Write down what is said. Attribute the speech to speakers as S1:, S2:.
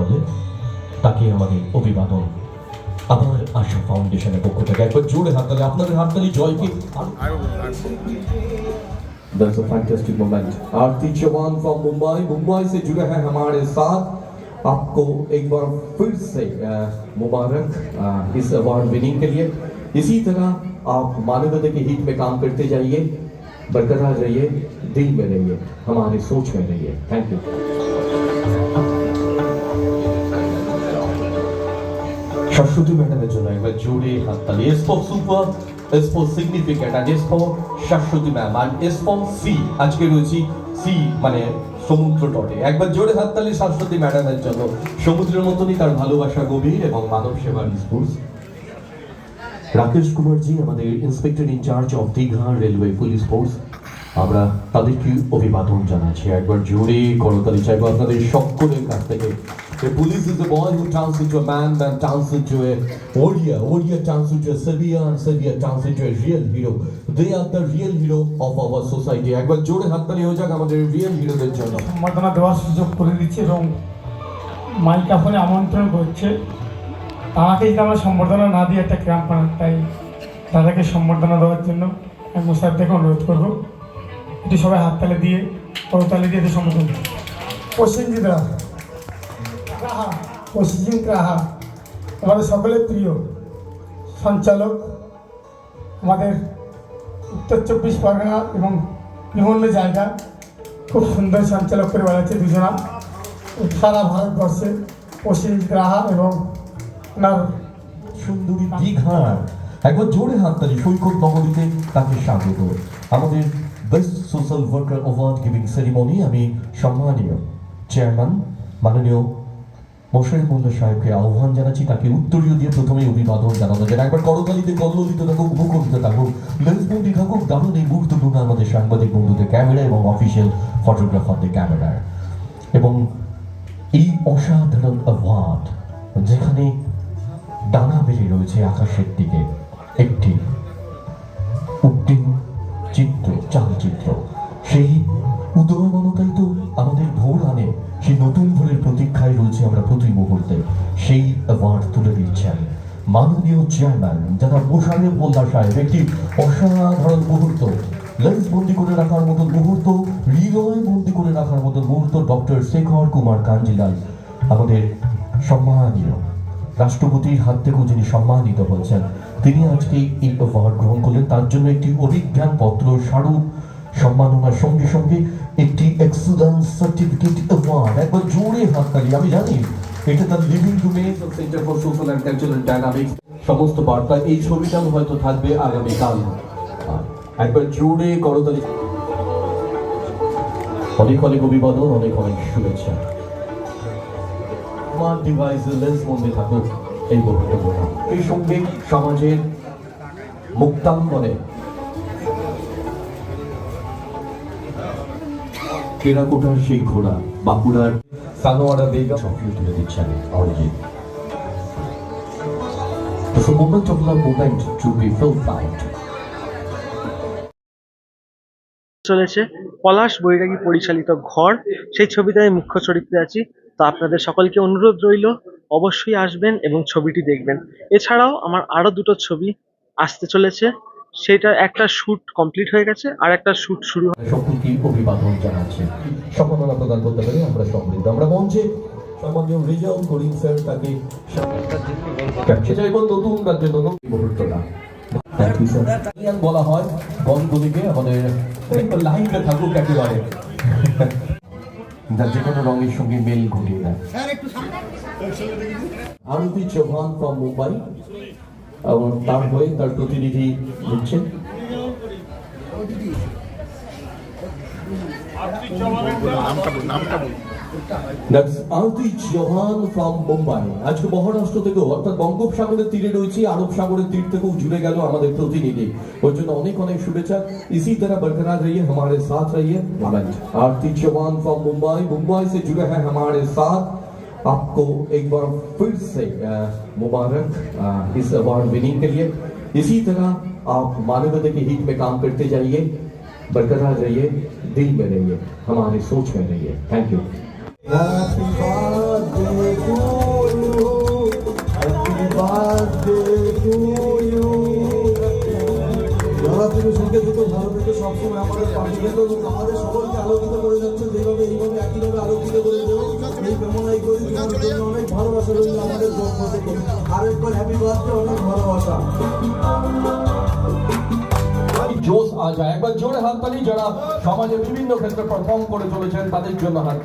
S1: করে চলে তাকে আমাদের অভিবাদন আমার আশা ফাউন্ডেশনের পক্ষ থেকে একবার জোরে হাততালি আপনাদের হাততালি জয়কে আরো- That's a fantastic moment. Aarti Chauhan from Mumbai Mumbai से जुड़े हैं हमारे साथ आपको एक बार फिर से अ, मुबारक अ, इस अवार्ड विनिंग के लिए इसी तरह आप मानवता के हित में काम करते जाइए बरकरार रहिए दिल में रहिए हमारी सोच में रहिए थैंक यू সরস্বতী ম্যাডামের জন্য একবার জোরে হাততালি। S for super S for significant R S for Saraswati ma'am আর এস ফর সি আজকে রয়েছি সি মানে সমুদ্র তটে। একবার জোরে হাততালি সরস্বতী ম্যাডামের জন্য। সমুদ্রের মতনই তার ভালোবাসা, গভীর এবং মানব সেবার স্পোর্টস রাকেশ কুমারজি, আমাদের inspector in-charge of Digha railway police force আমরা তাদেরকে অভিবাদন জানাচ্ছি। একবার জোরে করতালি চাইব আপনাদের সকলের কাছ থেকে। The police is a boy who turns into a man, man turns into a warrior, warrior turns into a savior, and savior turns into a real hero. They are the real hero of our society. একবার জোরে হাততালি হয়ে যাক আমাদের real হিরোদের জন্য।
S2: সম্বর্ধনা দেওয়ার সুযোগ করে দিচ্ছে এবং মাইক্রাফোনে আমন্ত্রণ করছে। তাকে যদি আমরা সম্বর্ধনা না দিয়ে একটা ক্যাম্প তাই দাদাকে সম্বর্ধনা দেওয়ার জন্য। আমি মুসাফ থেকে অনুরোধ করব। এটি সবাই হাততালি দিয়ে করতালি দিয়ে এটি সম্বোধন প্রসেনজিৎ রাহা। রাহা প্রসেনজিৎ রাহা। আমাদের সকলের প্রিয় সঞ্চালক, আমাদের উত্তর চব্বিশ পরগনা এবং বিভিন্ন জায়গা। খুব সুন্দর সঞ্চালক করে বেড়াচ্ছে দুজনা। সারা ভারতবর্ষে প্রসেনজিৎ রাহা এবং ওনার
S1: সুন্দরী দীঘার একবার জোরে হাততালি সৈকত নগরীতে তাকে স্বাগত। আমাদের best social worker award giving ceremony আমি সম্মানীয় চেয়ারম্যান মাননীয় মোশারফ মোল্লা সাহেবকে আহ্বান জানাচ্ছি তাকে উত্তরীয় দিয়ে প্রথমেই অভিবাদন জানানো যায় একবার করতালিতে কল্লিত থাকুক মুখরিত থাকুক লেন্সবন্দি থাকুক দারুণ এই মুহূর্তটুকু আমাদের সাংবাদিক বন্ধুদের ক্যামেরা এবং অফিসিয়াল ফটোগ্রাফারদের ক্যামেরার এবং এই অসাধারণ অ্যাওয়ার্ড যেখানে ডানা বেরিয়ে রয়েছে আকাশের দিকে একটি নতুন ভোরের প্রতীক্ষায় রয়েছে আমরা প্রতি মুহূর্তে। সেই অ্যাওয়ার্ড তুলে দিচ্ছেন মাননীয় চেয়ারম্যান যারা মোশারেফ মোল্লা সাহেব একটি অসাধারণ মুহূর্ত লেন্স বন্দি করে রাখার মতন মুহূর্ত, হৃদয় বন্দি করে রাখার মতন মুহূর্ত ডক্টর শেখর কুমার কাঞ্জিলাল, আমাদের সম্মানীয় রাষ্ট্রপতির হাত থেকেও যিনি সম্মানিত হয়েছেন তিনি আজকে এই অ্যাওয়ার্ড গ্রহণ করলেন, তার জন্য একটি অভিজ্ঞান পত্র স্মারক সম্মাননার সঙ্গে সঙ্গে একটি এক্সেলেন্স সার্টিফিকেট অ্যাওয়ার্ড একবার জোরে আমি জানি এটা তার লিভিং রুমে centre for social and cultural dynamics সমস্ত বার্তা এই ছবিটাও হয়তো থাকবে আগামীকাল। একবার জোরে করতালি। অনেক অনেক অভিবাদন, অনেক অনেক শুভেচ্ছা। স্মার্ট ডিভাইসের লেন্স বন্ধে থাকুক, এই এই সঙ্গে সমাজের মুক্তাঙ্গনে টেরাকোটার সেই ঘোড়া, বাঁকুড়ার সানোয়ারা বেগম সক্রিয় তুলে দিচ্ছেন Arijit. a moment of love moment to be felt out.
S3: চলেছে পলাশ বৈরাগী পরিচালিত ঘর। সেই ছবিতে আমি মুখ্য চরিত্রে আছি, তো আপনাদের সকলকে অনুরোধ রইল, অবশ্যই আসবেন এবং ছবিটি দেখবেন। এছাড়াও আমার আরও দুটো ছবি আসতে চলেছে সেটা একটা শুট কমপ্লিট হয়ে গেছে আর একটা শুট শুরু
S1: সকলকে অভিবাদন জানাচ্ছি। সম্মাননা প্রদান করতে পেরে আমরা সমৃদ্ধ। আমরা মঞ্চে সম্মানীয় রিজাল করিম স্যার তাকে চাইব নতুন রাজ্যে নতুন মুহূর্তটা। বলা হয় বনগুলিকে আমাদের লাইফে থাকুক একেবারে। যার যে কোনো রঙের সঙ্গে মেল ঘটিয়ে দেয়। আরতি চৌহান ফ্রম মুম্বাই এবং তার হয়ে তার প্রতিনিধি দিচ্ছেন That's Arati Chauhan from Mumbai আজকে মহারাষ্ট্র থেকেও অর্থাৎ বঙ্গোপসাগরের তীরে রয়েছে আরব সাগরের তীর থেকেও জুড়ে গেল আমাদের প্রতিনিধি ওর জন্য অনেক অনেক শুভেচ্ছা इसी तरह बरकरार रहिए हमारे साथ रहिए आरती चौहान फ्रॉम मुंबई मुंबई से जुड़े हैं हमारे साथ आपको एक बार फिर से मुबारक इस अवार्ड विनिंग के लिए। इसी तरह आप मानवता के हित में काम करते जाइए, बरकरार रहिए, दिल में रहिए, हमारे सोच में रहिए। थैंक यू
S4: দুটো ভালো থেকে সবসময় আমাদের এবং আমাদের সকলকে আলোকিত করে যাচ্ছে, যেভাবে এইভাবে একইভাবে আলোকিত করে দেবো। এই কামনাই করি অনেক ভালোবাসা আমাদের হ্যাপি বার্থডে অনেক ভালোবাসা।
S1: জোশ আ যায় একবার জোরে হাততালি যারা সমাজে বিভিন্ন ক্ষেত্রে পারফর্ম করে চলেছেন, তাদের জন্য হাত